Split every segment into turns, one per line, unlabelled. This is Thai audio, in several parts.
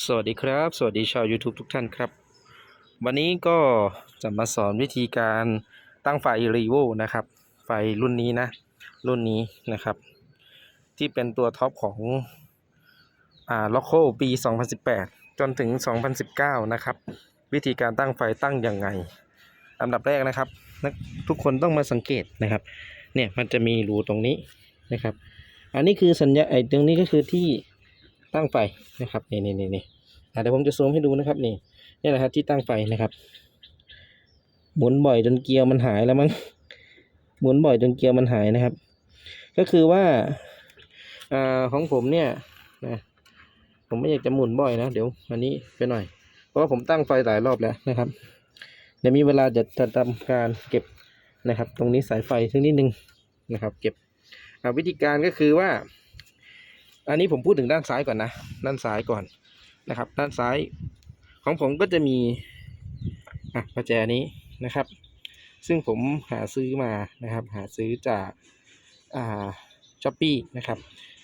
สวัสดีครับ สวัสดีชาว YouTube ทุกท่านครับ วันนี้ก็จะมาสอนวิธีการตั้งไฟรีโวนะครับ ไฟรุ่นนี้นะ รุ่นนี้นะครับ ที่เป็นตัวท็อปของอ่าล็อกโคปี 2018 จนถึง 2019 นะครับ วิธีการตั้งไฟตั้งยังไงอันดับแรกนะครับ ทุกคนต้องมาสังเกตนะครับ เนี่ยมันจะมีรูตรงนี้นะครับ อันนี้คือสัญญาไอ้ตรงนี้ก็คือที่ ตั้งไฟนะครับนี่นี่นี่นี่เดี๋ยวผมจะซูมให้ดูนะครับนี่นี่แหละครับที่ตั้งไฟนะครับ หมุนบ่อยจนเกียร์มันหายแล้วมั้งหมุนบ่อยจนเกียร์มันหายนะครับ ก็คือว่าอ่าของผมเนี่ยนะผมไม่อยากจะหมุนบ่อยนะเดี๋ยวอันนี้ไปหน่อย เพราะว่าผมตั้งไฟหลายรอบแล้วนะครับ เดี๋ยวมีเวลาจะจะทำการเก็บนะครับ ตรงนี้สายไฟสักนิดนึงนะครับ เก็บวิธีการก็คือว่า อันนี้ผมพูดถึงด้านซ้ายก่อนนะ ด้านซ้ายก่อนนะครับ ด้านซ้ายของผมก็จะมีอะประแจนี้นะครับ ซึ่งผมหาซื้อมานะครับ หาซื้อจากอ่าช้อปปี้นะครับ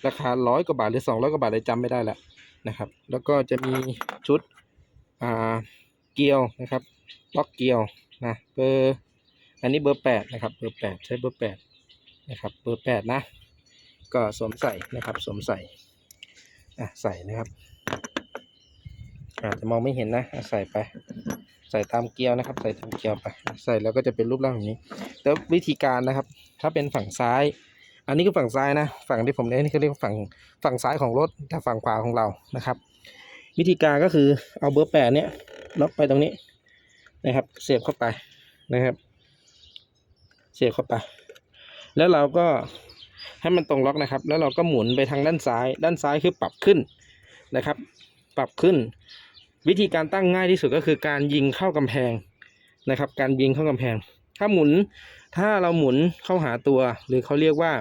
ราคาร้อยกว่าบาทหรือสองร้อยกว่าบาทเลยจำไม่ได้ละนะครับ แล้วก็จะมีชุดอ่าเกลียวนะครับ ล็อกเกลียวนะเบอร์อันนี้เบอร์แปดนะครับ เบอร์แปดใช้เบอร์แปดนะครับ เบอร์แปดนะ ก็สวมใส่นะครับสวมใส่อะใส่นะครับอาจจะมองไม่เห็นนะใส่ไป ใส่ตามเกลียวนะครับ ใส่ตามเกลียวไป ใส่แล้วก็จะเป็นรูปร่างแบบนี้ แล้ววิธีการนะครับ ถ้าเป็นฝั่งซ้าย อันนี้คือฝั่งซ้ายนะ ฝั่งที่ผมเล่นนี่เขาเรียกว่าฝั่งฝั่งซ้ายของรถแต่ฝั่งขวาของเรานะครับ วิธีการก็คือเอาเบอร์แปดเนี้ยล็อกไปตรงนี้นะครับ เสียบเข้าไปนะครับ เสียบเข้าไป แล้วเราก็ ให้มันตรงล็อกนะครับ แล้วเราก็หมุนไปทางด้านซ้าย ด้านซ้ายคือปรับขึ้นนะครับ ปรับขึ้น วิธีการตั้งง่ายที่สุดก็คือการยิงเข้ากำแพงนะครับ การยิงเข้ากำแพง ถ้าหมุนถ้าเราหมุนเข้าหาตัว หรือเขาเรียกว่า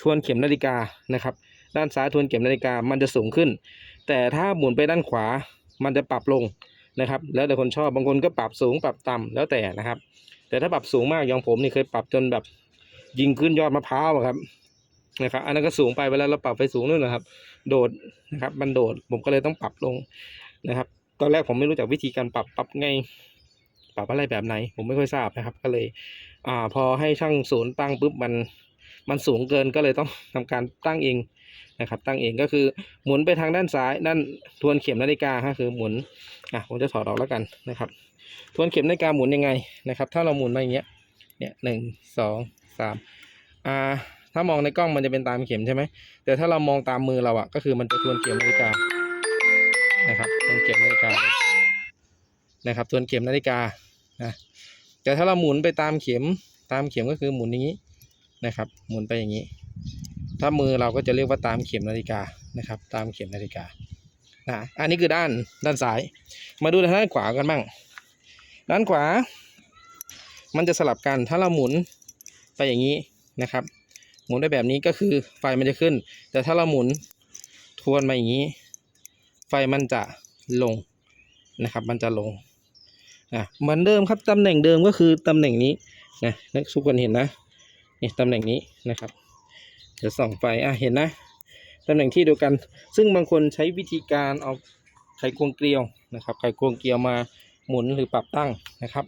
ทวนเข็มนาฬิกานะครับ ด้านซ้ายทวนเข็มนาฬิกามันจะสูงขึ้น แต่ถ้าหมุนไปด้านขวามันจะปรับลงนะครับ แล้วแต่คนชอบบางคนก็ปรับสูงปรับต่ำแล้วแต่นะครับ แต่ถ้าปรับสูงมากอย่างผมนี่เคยปรับจนแบบยิงขึ้นยอดมะพร้าวครับ นะครับ อันนั้นก็สูงไปเวลาเราปรับไปสูงนู่นนะครับ โดดนะครับ มันโดดผมก็เลยต้องปรับลงนะครับ ตอนแรกผมไม่รู้จักวิธีการปรับปรับไง ปรับอะไรแบบไหน ผมไม่ค่อยทราบนะครับ ก็เลย อ่า พอให้ช่างศูนย์ตั้งปุ๊บมัน มันสูงเกินก็เลยต้องทำการตั้งเองนะครับ ตั้งเองก็คือหมุนไปทางด้านซ้ายด้านทวนเข็มนาฬิกาก็คือหมุนอะผมจะถอดออกแล้วกันนะครับ ทวนเข็มนาฬิกาหมุนยังไงนะครับ ถ้าเราหมุนมาอย่างเงี้ยเนี่ยหนึ่งสองสามอ่า ถ้ามองในกล้องมันจะเป็นตามเข็มใช่ไหมแต่ถ้าเรามองตามมือเราอะก็คือมันจะทวนเข็มนาฬิกานะครับทวนเข็มนาฬิกานะครับทวนเข็มนาฬิกานะแต่ถ้าเราหมุนไปตามเข็มตามเข็มก็คือหมุนอย่างนี้นะครับ หมุนไปอย่างนี้ ถ้ามือเราก็จะเรียกว่าตามเข็มนาฬิกานะครับ ตามเข็มนาฬิกานะอันนี้คือด้านด้านซ้าย มาดูทางด้านขวากันบ้าง ด้านขวา มันจะสลับกันถ้าเราหมุนไปอย่างนี้นะครับ หมุนได้แบบนี้ก็คือไฟมันจะขึ้น แต่ถ้าเราหมุนทวนมาอย่างนี้ ไฟมันจะลงนะครับ มันจะลงอะเหมือนเดิมครับตำแหน่งเดิมก็คือตำแหน่งนี้นะนักทุกคนเห็นนะนี่ตำแหน่งนี้นะครับเดี๋ยวส่องไฟอะเห็นนะตำแหน่งที่เดียวกัน ซึ่งบางคนใช้วิธีการเอาไขควงเกลียวนะครับ ไขควงเกลียวมาหมุนหรือปรับตั้งนะครับ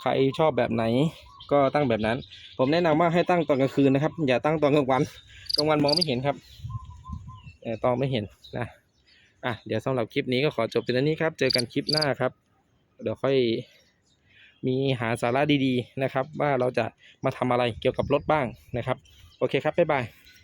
ใครชอบแบบไหน ก็ตั้งแบบนั้น ผมแนะนำว่าให้ตั้งตอนกลางคืนนะครับ อย่าตั้งตอนกลางวันกลางวันมองไม่เห็นครับเออตองไม่เห็นนะอะเดี๋ยวสำหรับคลิปนี้ก็ขอจบเป็นอันนี้ครับ เจอกันคลิปหน้าครับ เดี๋ยวค่อยมีหาสาระดีๆนะครับ ว่าเราจะมาทำอะไรเกี่ยวกับรถบ้างนะครับ โอเคครับบ๊ายบาย